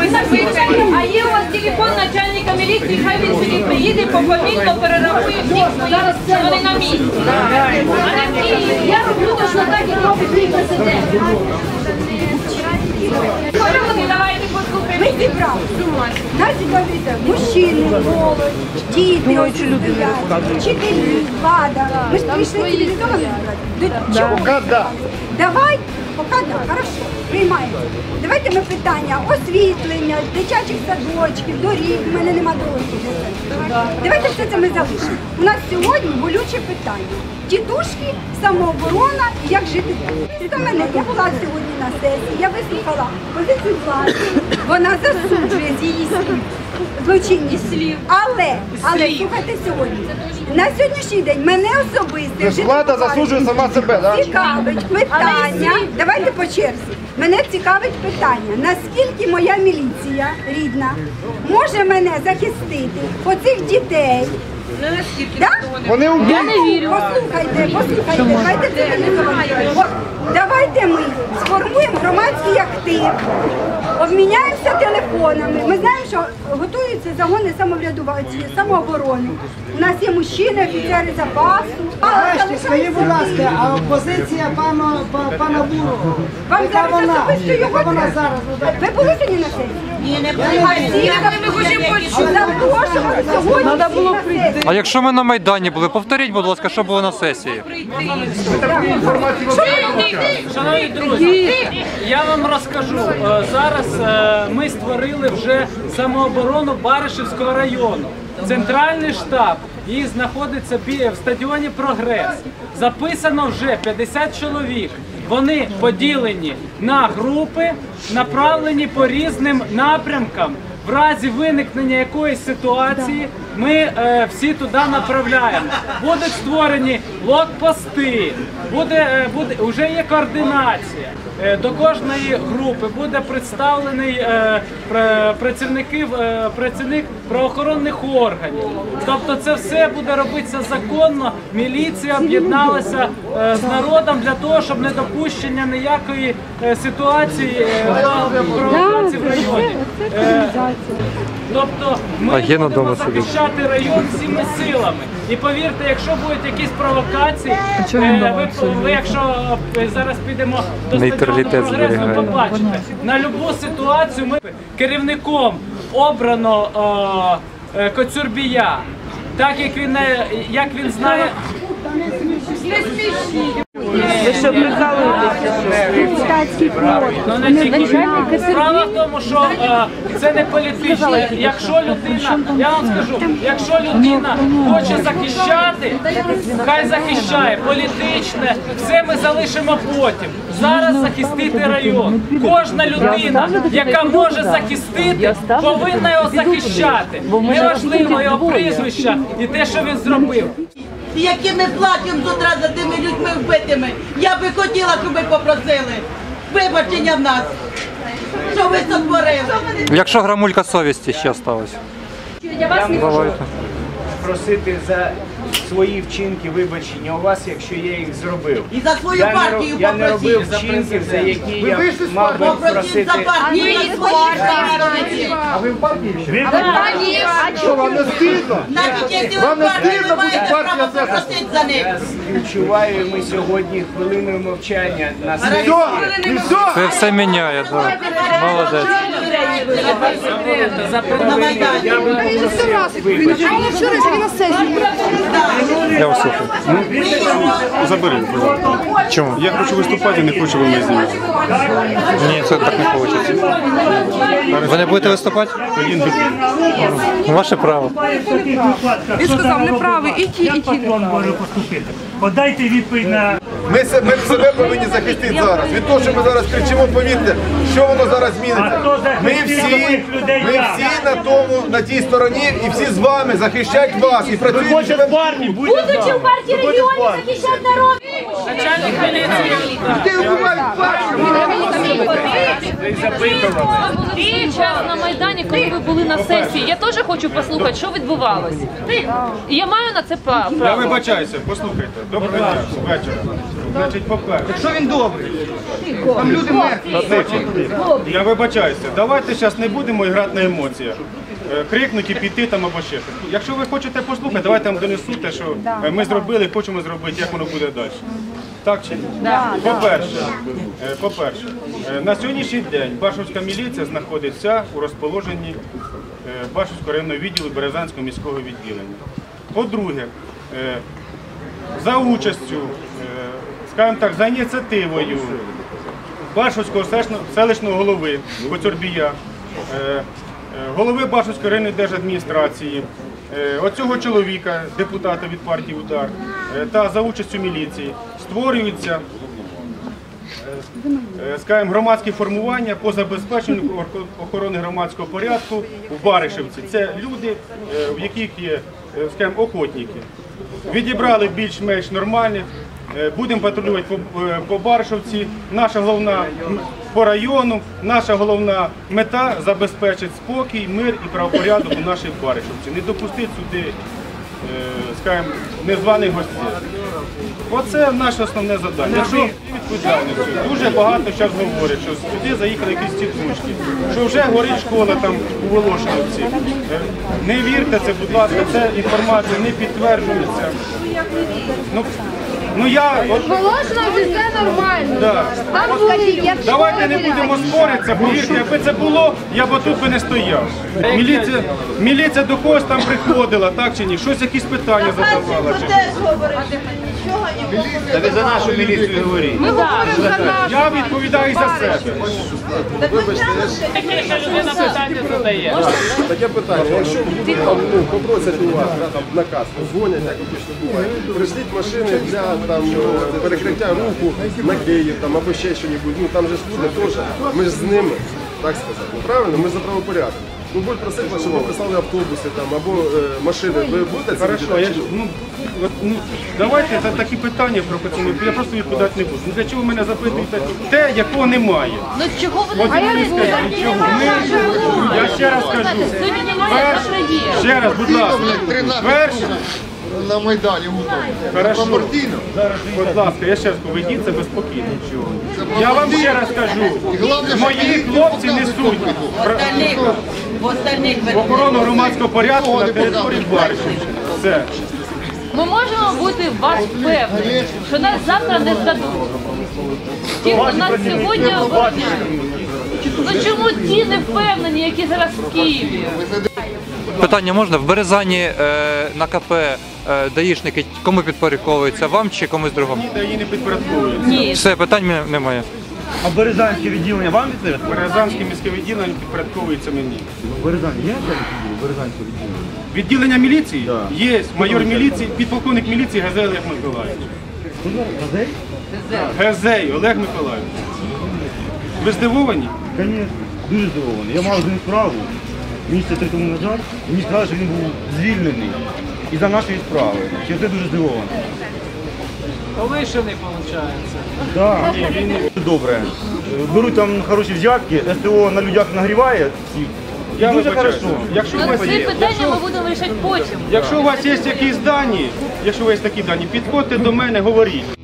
А є у вас телефон начальника міліції, хай він сюди приїде, повільно перерахує всіх своїх, що вони на місці. А не в Києві. Я роблю точно так, як робить мій президент. Люди, Давайте послухаємо. Ми зібрали. Нас цікавиться мужчини, молодь, діти, ось стоять, вчителі, влада. Ми ж прийшли тільки до чого? Давай, приймаємо. Давайте ми питання освітлення, дитячих садочків, доріг, в мене нема дорогів. Давайте все це ми залишимо. У нас сьогодні болюче питання. Тітушки, самооборона і як жити далі. До мене я була сьогодні на сесії, я вислухала позицію влади, вона засуджує з її слів. Злочинні слів. Але, але слухайте сьогодні. На сьогоднішній день мене особисто Це ж влада засуджує сама себе, так? цікавить питання. Давайте по черзі. Мене цікавить питання, наскільки моя міліція рідна може мене захистити оцих дітей. Да? Вони вбили. Послухайте, послухайте, давайте це не говоримо. Давайте ми сформуємо громадський актив, обміняємося телефонами. Ми знаємо, що готуються загони самоврядування, самооборони. У нас є мужчини, офіцери запасу. Бачите, скажіть, будь ласка, а позиція пана, па- пана Бурова? Вам Яка зараз вона? особисто його Яка вона треба. зараз? Ви були сьогодні на сесії? Ні, не. Ми хочемо почути. Треба було прийти. А якщо ми на Майдані були, повторіть, будь ласка, що було на сесії. Шановні друзі, я вам розкажу. Е, Зараз е, ми створили вже самооборону Баришівського району. Центральний штаб і знаходиться в стадіоні Прогрес. Записано вже 50 чоловік. Вони поділені на групи, направлені по різним напрямкам. В разі виникнення якоїсь ситуації ми е, всі туди направляємо. Будуть створені блокпости, буде, е, буде вже є координація. Е, до кожної групи буде представлений е, пра- працівників, е, працівник правоохоронних органів. Тобто це все буде робитися законно. Міліція об'єдналася е, з народом для того, щоб не допущення ніякої е, ситуації е, провокації в районі. Е, Тобто ми будемо дома захищати район всіми силами. І повірте, якщо будуть якісь провокації, е, ви, ви якщо е, зараз підемо до Нейтралітет стадіону «Прогрес», ви зберігає. побачите. На любу ситуацію ми керівником обрано е, е, Коцюрбія. Так як він не- як він знає, Ну, не тільки. Справа в тому, що е, це не політично. Якщо людина, я вам скажу, якщо людина хоче захищати, хай захищає. Політичне, все ми залишимо потім. Зараз захистити район. Кожна людина, яка може захистити, повинна його захищати. Неважливо його прізвище і те, що він зробив. І які ми платимо з утра за тими людьми вбитими. Я би хотіла, щоб ви попросили вибачення в нас. Що ви сотворили? Якщо грамулька совісті ще осталась. можу просити за свої вчинки вибачення у вас, якщо я їх зробив. І за свою Я не, партію ро- я не робив попросіть. вчинків, за які Ви я мав би Попросіть просити. за партію і партії. А ви в партії ще? Що вам не стидно? Навіть якщо ви Вам не партії, ви стидно бути маєте партія право Сеса? попросити за них. Я ми сьогодні хвилиною мовчання на сесії. І все. Це все міняє, да. Молодець. На Майдані. Я би попросив вибачення. Я вас слухаю. Забери, будь ласка. Чому? Я хочу виступати, не хочу ви мене знімати. Ні, це так не вийде. Ви не будете виступати? Не- Ваше право. Він сказав, неправий, і ті, і ті. може поступити. Подайте відповідь на Ми, се- ми себе повинні захистити зараз. Від того, що ми зараз кричимо, повірте, що воно зараз А зміниться. Ми всі, людей, ми всі на тому, на тій стороні, і всі з вами захищають вас і працюємо. Хочете в з Будучи в партії регіонів захищати народ. начальник міліції. Під час на Майдані, коли ви були на сесії, я теж хочу послухати, що відбувалось. І я маю на це па- Я вибачаюся, послухайте. Доброго дня, вечора. Значить, по-перше. Якщо він добрий, там люди мертві. Я вибачаюся. Давайте зараз не будемо грати на емоціях. Е, Крикнути, піти там або ще щось. Якщо ви хочете послухати, давайте я вам донесу те, що е, ми зробили, хочемо зробити, як воно буде далі. Так чи ні? По-перше, е, по-перше, на сьогоднішній день Башовська міліція знаходиться у розположенні Башовського районного відділу Березанського міського відділення. По-друге, за участю, скажімо так, за ініціативою Башовського селищного- голови Коцюрбія, голови Башовської районної держадміністрації, е, оцього чоловіка, депутата від партії Удар, е, та за участю міліції створюються е, скажімо, громадські формування по забезпеченню охорони громадського порядку в Баришевці. Це люди, е, в яких є е, скажімо, охотники. Відібрали більш-менш нормальних. е, Будемо патрулювати по, е, по Баришевці. Наша головна по району, наша головна мета забезпечити спокій, мир і правопорядок у нашій Баришевці. Не допустити сюди, е, скажімо, незваних гостей. Оце наше основне завдання. Якщо відповідальністю дуже багато зараз говорять, що сюди заїхали якісь тітушки, що вже горить школа там у Волошиновці. Е, Не вірте це, будь ласка, це інформація не підтверджується. Ну, ну я от, Положено, все нормально. да. Там були, якщо Давайте не будемо споритися, повірте, якби це було, я б тут би не стояв. Міліція, міліція до когось там приходила, так чи ні? Щось якісь питання задавала. Чи... Та ви за нашу міліцію говоріть. Ми говоримо за нашу. Я відповідаю за себе. Людина питання задає? Таке питання, якщо ну, попросять у вас да, там, наказ, дзвонять, як обично буває, пришліть машини для там, е, перекриття руху на Київ там, або ще щось, ну там же ж люди теж, ми ж з ними, так сказати. Ну, правильно, ми за правопорядок. Ну, будуть просити, щоб ви прислали автобуси там, або е, машини, ви будете це Хорошо, я, ну, от, ну, давайте за такі питання провокаційні, я просто відповідати не буду. Ну, для чого ви мене запитуєте? Те, якого немає. Ну чого ви От не ви мені скажіть, чого? Ми, я ще раз кажу, є. ще раз, будь ласка, перше, На Майдані. Хорошо. Пропорційно. Будь ласка, я ще раз кажу, ведіть себе спокійно. Я вам ще раз кажу, мої хлопці несуть Остальних, остальних в охорону громадського порядку на території Баришівщини. Все. Ми можемо бути в вас впевнені, що нас завтра не здадуть. Ті, хто нас сьогодні обороняють. Ну чому ті не впевнені, які зараз в Києві? Питання можна? В Березані е, на КП е, даїшники кому підпорядковуються? Вам чи комусь другому? Та її не підпорядковують. Ні. Все, питань немає. А Березанське відділення вам відповідає? Березанське міське відділення підпорядковується мені. Березан, є Березанське відділення? Відділення міліції є майор міліції, підполковник міліції Гезей Олег Миколаївич. Газель? Гезей Олег Миколаївич. Ви здивовані? Звісно, дуже здивований. Я мав з ним справу місяця три тому назад. і Мені сказали, що він був звільнений із-за нашої справи. Через це дуже здивований. Повишений, виходить. Так, добре. Беруть там хороші взятки, СТО на людях нагріває всіх. Я дуже вибачаюся. хорошо. Якщо у вас ці є, питання якщо, ми будемо вирішати потім. якщо у вас є якісь дані, якщо у вас є такі дані, підходьте до мене, говоріть.